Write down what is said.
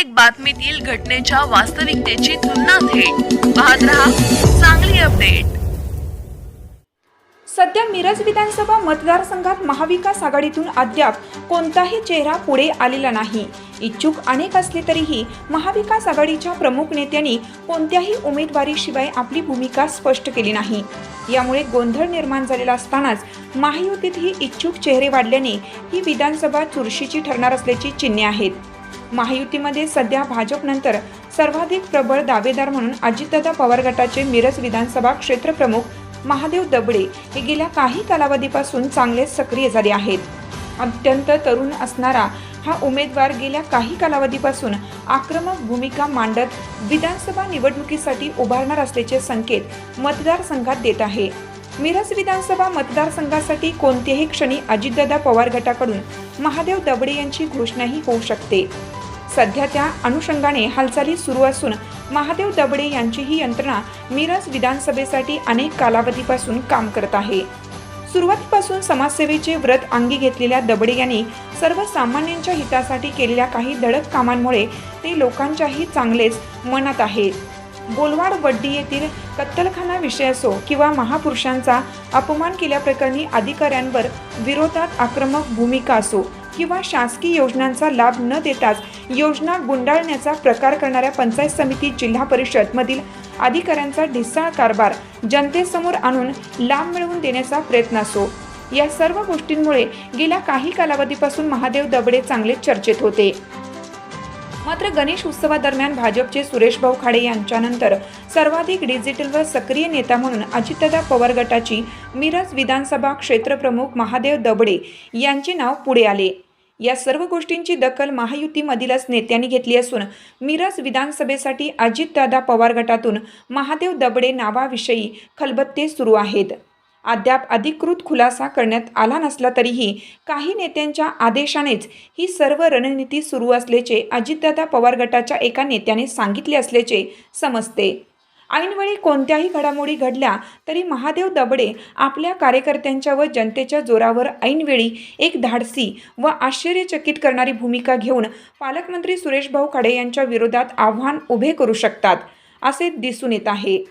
प्रत्येक बातमीतील घटनेच्या वास्तविकतेची तुलना थेट. पाहत रहा चांगली अपडेट. सध्या मिरज विधानसभा मतदारसंघात महाविकास आघाडीतून अद्याप कोणताही चेहरा पुढे आलेला नाही. इच्छुक अनेक असले तरीही महाविकास आघाडीच्या प्रमुख नेत्यांनी कोणत्याही उमेदवारीशिवाय आपली भूमिका स्पष्ट केली नाही. यामुळे गोंधळ निर्माण झालेला असतानाच महायुतीतही इच्छुक चेहरे वाढल्याने ही विधानसभा चुरशीची ठरणार असल्याची चिन्हे आहेत. महायुतीमध्ये सध्या भाजपनंतर सर्वाधिक प्रबळ दावेदार म्हणून अजितदादा पवार गटाचे मिरज विधानसभा क्षेत्रप्रमुख महादेव दबडे हे गेल्या काही कालावधीपासून चांगलेच सक्रिय झाले आहेत. अत्यंत तरुण असणारा हा उमेदवार गेल्या काही कालावधीपासून आक्रमक भूमिका मांडत विधानसभा निवडणुकीसाठी उभारणार असल्याचे संकेत मतदारसंघात देत आहे. मिरज विधानसभा मतदारसंघासाठी कोणत्याही क्षणी अजितदादा पवार गटाकडून महादेव दबडे यांची घोषणाही होऊ शकते. सध्या त्या अनुषंगाने हालचाली सुरू असून महादेव दबडे यांची ही यंत्रणा मिरज विधानसभेसाठी अनेक कालावधीपासून काम करत आहे. सुरुवातीपासून समाजसेवेचे व्रत अंगी घेतलेल्या दबडे यांनी सर्वसामान्यांच्या हितासाठी केलेल्या काही धडक कामांमुळे ते लोकांच्याही चांगलेच मनात आहेत. बोलवाड वड्डी येथील कत्तलखाना विषय असो किंवा महापुरुषांचा अपमान केल्याप्रकरणी अधिकाऱ्यांवर विरोधात आक्रमक भूमिका असो किंवा शासकीय योजनांचा लाभ न देताच योजना गुंडाळण्याचा प्रकार करणाऱ्या पंचायत समिती जिल्हा परिषद मधील अधिकाऱ्यांचा ढिसाळ कारभार जनतेसमोर आणून लाभ मिळवून देण्याचा प्रयत्न असो. या सर्व गोष्टींमुळे गेल्या काही कालावधीपासून महादेव दबडे चांगले चर्चेत होते. मात्र गणेश उत्सवादरम्यान भाजपचे सुरेश भाऊ खाडे यांच्यानंतर सर्वाधिक डिजिटल व सक्रिय नेता म्हणून अजितदादा पवार गटाची मिरज विधानसभा क्षेत्रप्रमुख महादेव दबडे यांचे नाव पुढे आले. या सर्व गोष्टींची दखल महायुतीमधीलच नेत्यांनी घेतली असून मिरज विधानसभेसाठी अजितदादा पवार गटातून महादेव दबडे नावाविषयी खलबत्ते सुरू आहेत. अद्याप अधिकृत खुलासा करण्यात आला नसला तरीही काही नेत्यांच्या आदेशानेच ही सर्व रणनीती सुरू असल्याचे अजितदादा पवार गटाच्या एका नेत्याने सांगितले असल्याचे समजते. ऐनवेळी कोणत्याही घडामोडी घडल्या तरी महादेव दबडे आपल्या कार्यकर्त्यांच्या व जनतेच्या जोरावर ऐनवेळी एक धाडसी व आश्चर्यचकित करणारी भूमिका घेऊन पालकमंत्री सुरेशभाऊ खडे खाडे यांच्या विरोधात आव्हान उभे करू शकतात असे दिसून येत आहे.